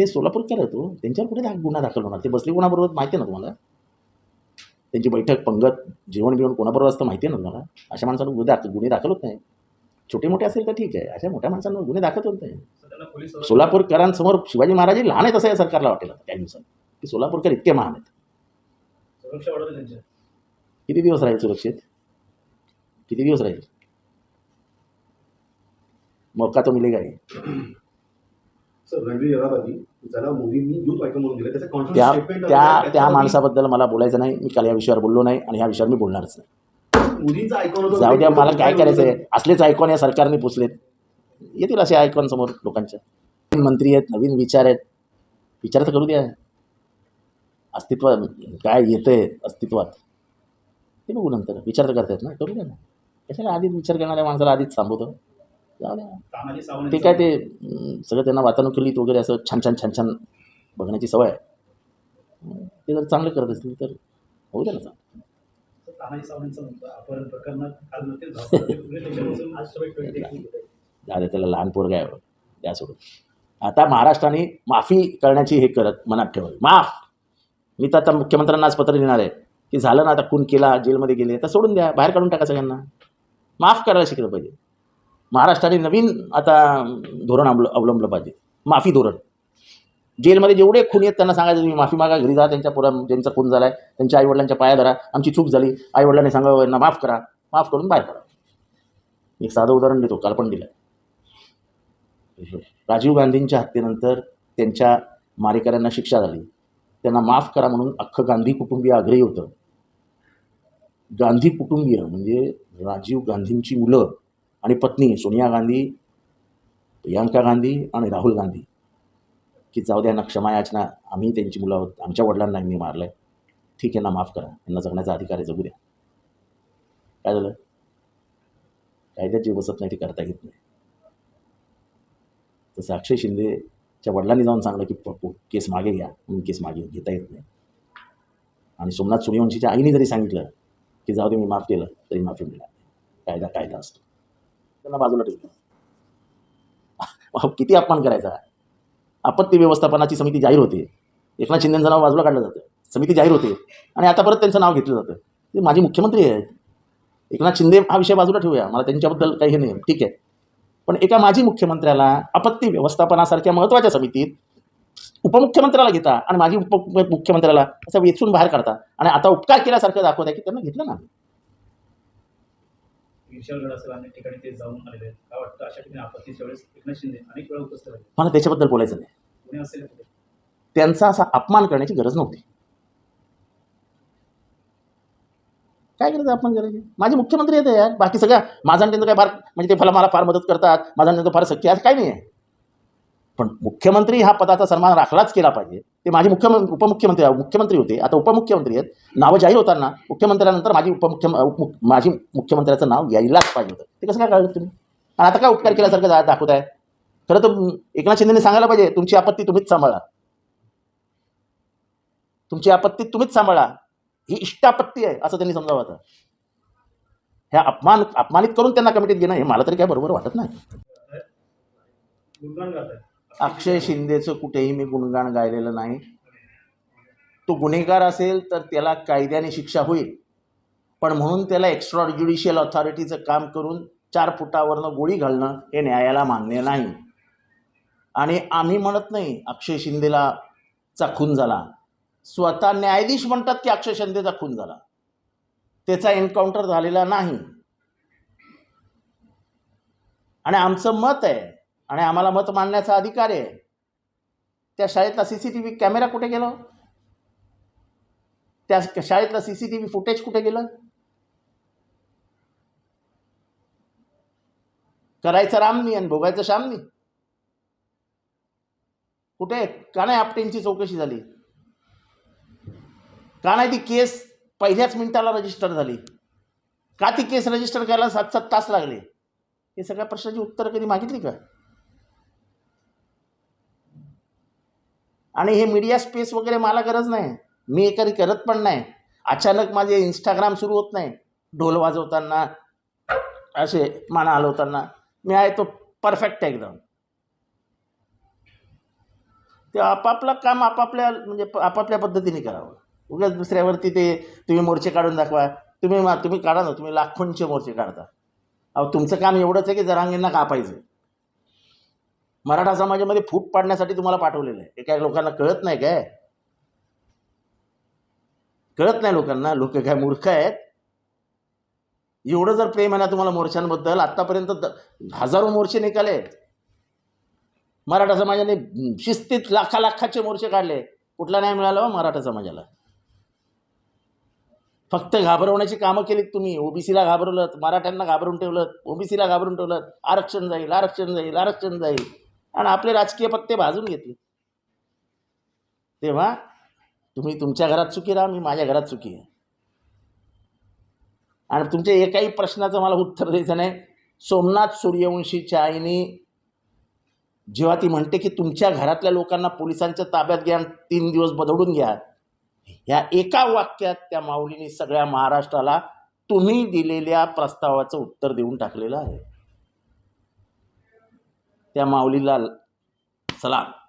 ते सोलापूरकर आहेत हो त्यांच्यावर कुठे दा- गुन्हा दाखल होणार? ते बसले कोणाबरोबर माहिती आहे ना तुम्हाला? त्यांची बैठक पंगत जेवण बिवण कोणाबरोबर असतं माहिती आहे ना तुम्हाला? अशा माणसांना गुन्हे दाखल गुन्हे दाखल होत नाही. छोटे मोठे असेल तर ठीक आहे. अशा मोठ्या माणसांना गुन्हे दाखल होत नाही. सोलापूरकरांसमोर शिवाजी महाराज हे लहान आहेत असं या सरकारला वाटेल आता काही दिवसांनी की सोलापूरकर इतके महान आहेत. किती दिवस राहील सुरक्षित? किती दिवस राहील? मौका तो मिलेगा ही. त्या त्या त्या माणसाबद्दल मला बोलायचं नाही. मी काल या विषयावर बोललो नाही आणि ह्या विषयावर मी बोलणारच नाही. जाऊ द्या मला काय करायचं आहे असलेच आयकॉन या सरकारने पुसलेत. येतील असे आयकॉन समोर लोकांच्या. नवीन मंत्री आहेत नवीन विचार आहेत. विचार तर करू द्या. अस्तित्व काय येतंय अस्तित्वात? ते बघू नंतर. विचार तर करतायत ना? करू द्या ना. कशाला आधीच विचार करणाऱ्या माणसाला आधीच थांबवतो? ते काय ते सगळं त्यांना वातानुकूलित वगैरे असं छान छान छान छान बघण्याची सवय आहे. ते जर चांगलं करत असतील तर होऊ द्या ना. चांगलं. तानाजी सावंतचा मुद्दा अपहरण प्रकरणात काल नक्कीच धावपळ झाली. त्याच्यापासून आज त्याला लहान पोरगा आहे द्या सोडून. आता महाराष्ट्राने माफी करण्याची हे करत मनात ठेवावी माफ! मी तर आता मुख्यमंत्र्यांना आज पत्र लिहिणार आहे की झालं ना आता खून केला जेलमध्ये गेले तर सोडून द्या बाहेर काढून टाका सगळ्यांना. माफ करायला शिकलं पाहिजे. महाराष्ट्राने नवीन आता धोरण अवल अवलंबलं पाहिजे. माफी धोरण. जेलमध्ये जेवढे खून आहेत त्यांना सांगायचं तुम्ही माफी मागा घरी जा त्यांच्या पुरा ज्यांचा खून झाला आहे त्यांच्या आईवडिलांच्या पाया धरा आमची चूक झाली. आईवडिलांनी सांगावं यांना माफ करा माफ करून बाहेर पडा. एक साधं उदाहरण देतो काल पण दिलं. राजीव गांधींच्या हत्येनंतर त्यांच्या मारेकऱ्यांना शिक्षा झाली. त्यांना माफ करा म्हणून अख्खं गांधी कुटुंबीय आग्रही होतं. गांधी कुटुंबीय म्हणजे राजीव गांधींची मुलं आणि पत्नी सोनिया गांधी प्रियांका गांधी आणि राहुल गांधी की जाऊ द्या ना क्षमा याचना आम्ही त्यांची मुलं आहोत आमच्या वडिलांना यांनी मारलं आहे ठीक आहे ना माफ करा. यांना जगण्याचा अधिकार आहे जगू द्या. काय झालं? कायद्यात जे बसत नाही ते करता येत नाही. तसं अक्षय शिंदेच्या वडिलांनी जाऊन सांगलं की केस मागे घ्या. म्हणून केस मागे घेता येत नाही. आणि सोमनाथ सूर्यवंशीच्या आईने जरी सांगितलं की जाऊ दे मी माफ केलं तरी माफी मिळणार कायदा कायदा असतो. त्यांना बाजूला ठेवलं. किती अपमान करायचा? आपत्ती व्यवस्थापनाची समिती जाहीर होते. एकनाथ शिंदेचं नाव बाजूला काढलं जातं. समिती जाहीर होते. आणि आता परत त्यांचं नाव घेतलं जातं. ते माझे मुख्यमंत्री आहेत. एकनाथ शिंदे हा विषय बाजूला ठेवूया. मला त्यांच्याबद्दल काही हे नाही. ठीक आहे. पण एका माजी मुख्यमंत्र्याला आपत्ती व्यवस्थापनासारख्या महत्त्वाच्या समितीत उपमुख्यमंत्र्याला घेता आणि माजी उप मुख्यमंत्र्याला असं वेचून बाहेर काढता आणि आता उपकार केल्यासारखं दाखवता की त्यांना घेतलं ना विशालगड असेल अनेक ठिकाणी ते जाऊन आलेले आहेत. काय वाटतं? अशा ठिकाणी आपत्तीच्या वेळेस एकनाथ शिंदे अनेक वेळा उपस्थित राहिले मला त्याच्याबद्दल बोलायचं नाही. पुणे असेल कुठे? त्यांचा असा अपमान करण्याची गरज नव्हती. काय करायचं अपमान करायची? माझे मुख्यमंत्री आहेत यार. बाकी सगळ्या माझा आणि त्यांचं काय फार म्हणजे ते फला मला फार मदत करतात. माझा आणि त्यांचं फार सख्य आहे. काय नाही आहे पण मुख्यमंत्री हा पदाचा सन्मान राखलाच केला पाहिजे. ते माझे मुख्यमंत्री उपमुख्यमंत्री मुख्यमंत्री होते. आता उपमुख्यमंत्री आहेत. नावं जाहीर होताना मुख्यमंत्र्यानंतर माझी उपमुख्य उपमुख माझी मुख्यमंत्र्याचं नाव यायलाच पाहिजे होतं. ते कसं काय कळलं तुम्ही? आणि आता काय उपकार केल्यासारखं जा- आहे खरं तर एकनाथ शिंदेने सांगायला पाहिजे तुमची आपत्ती तुम्हीच सांभाळा. तुमची आपत्ती तुम्हीच सांभाळा. ही इष्टापत्ती आहे असं त्यांनी समजावं आता. ह्या अपमान अपमानित करून त्यांना कमिटीत घेणं हे मला तरी काय बरोबर वाटत नाही. अक्षय शिंदेचं कुठेही मी गुणगान गायलेलं नाही. तो गुन्हेगार असेल तर त्याला कायद्याने शिक्षा होईल. पण म्हणून त्याला एक्स्ट्रा ज्युडिशियल ऑथॉरिटीचं काम करून चार फुटावरनं गोळी घालणं हे न्यायाला मान्य नाही. आणि आम्ही म्हणत नाही अक्षय शिंदेला चाखून झाला. स्वतः न्यायाधीश म्हणतात की अक्षय शिंदेचा खून झाला. त्याचा एन्काउंटर झालेला नाही. आणि आमचं मत आहे आणि आम्हाला मत मांडण्याचा अधिकार आहे. त्या शाळेतला C C T V camera कुठे गेला? त्या शाळेतलं C C T V footage कुठे गेलं? करायचं रामनी आणि भोगायचं श्यामनी कुठे? का नाही आपटेंची चौकशी झाली. का नाही ती केस पहिल्याच मिनिटाला रजिस्टर झाली. का ती केस रजिस्टर करायला सात सात तास लागले? हे सगळ्या प्रश्नाची उत्तरं कधी मागितली का? आणि हे मीडिया स्पेस वगैरे मला गरज नाही. मी हे कधी करत पण नाही. अचानक माझे इंस्टाग्राम सुरू होत नाही. ढोल वाजवताना असे माना हलवताना मी आहे तो परफेक्ट एकदम. ते आपापलं काम आपापल्या म्हणजे आपापल्या पद्धतीने करावं. उगाच दुसऱ्यावरती ते तुम्ही मोर्चे काढून दाखवा. तुम्ही मा तुम्ही काढा ना तुम्ही लाखोंचे मोर्चे काढता. अहो तुमचं काम एवढंच आहे की जरांगींना कापायचं मराठा समाजामध्ये फूट पाडण्यासाठी तुम्हाला पाठवलेलं आहे. हे काय लोकांना कळत नाही काय? कळत नाही लोकांना. लोक काय मूर्ख आहेत? एवढं जर प्रेम आहे ना तुम्हाला मोर्चांबद्दल आत्तापर्यंत हजारो मोर्चे निघाले मराठा समाजाने शिस्तीत लाखा लाखाचे मोर्चे काढले कुठला नाही मिळाला हो मराठा समाजाला? फक्त घाबरवण्याची कामं केलीत तुम्ही. ओबीसीला घाबरवलं मराठ्यांना घाबरून ठेवलं ओबीसीला घाबरून ठेवलं. आरक्षण जाईल आरक्षण जाईल आरक्षण जाईल. आणि आपले राजकीय पत्ते भाजून घेतले. तेव्हा तुम्ही तुमच्या घरात चुकी राहा मी माझ्या घरात चुकी आहे. आणि तुमच्या एकाही प्रश्नाचं मला उत्तर द्यायचं नाही. सोमनाथ सूर्यवंशीच्या आईने जेव्हा ती म्हणते की तुमच्या घरातल्या लोकांना पोलिसांच्या ताब्यात घ्या तीन दिवस बदलून घ्या ह्या एका वाक्यात त्या माऊलीने सगळ्या महाराष्ट्राला तुम्ही दिलेल्या प्रस्तावाचं उत्तर देऊन टाकलेलं आहे. त्या माऊलीला सलाम.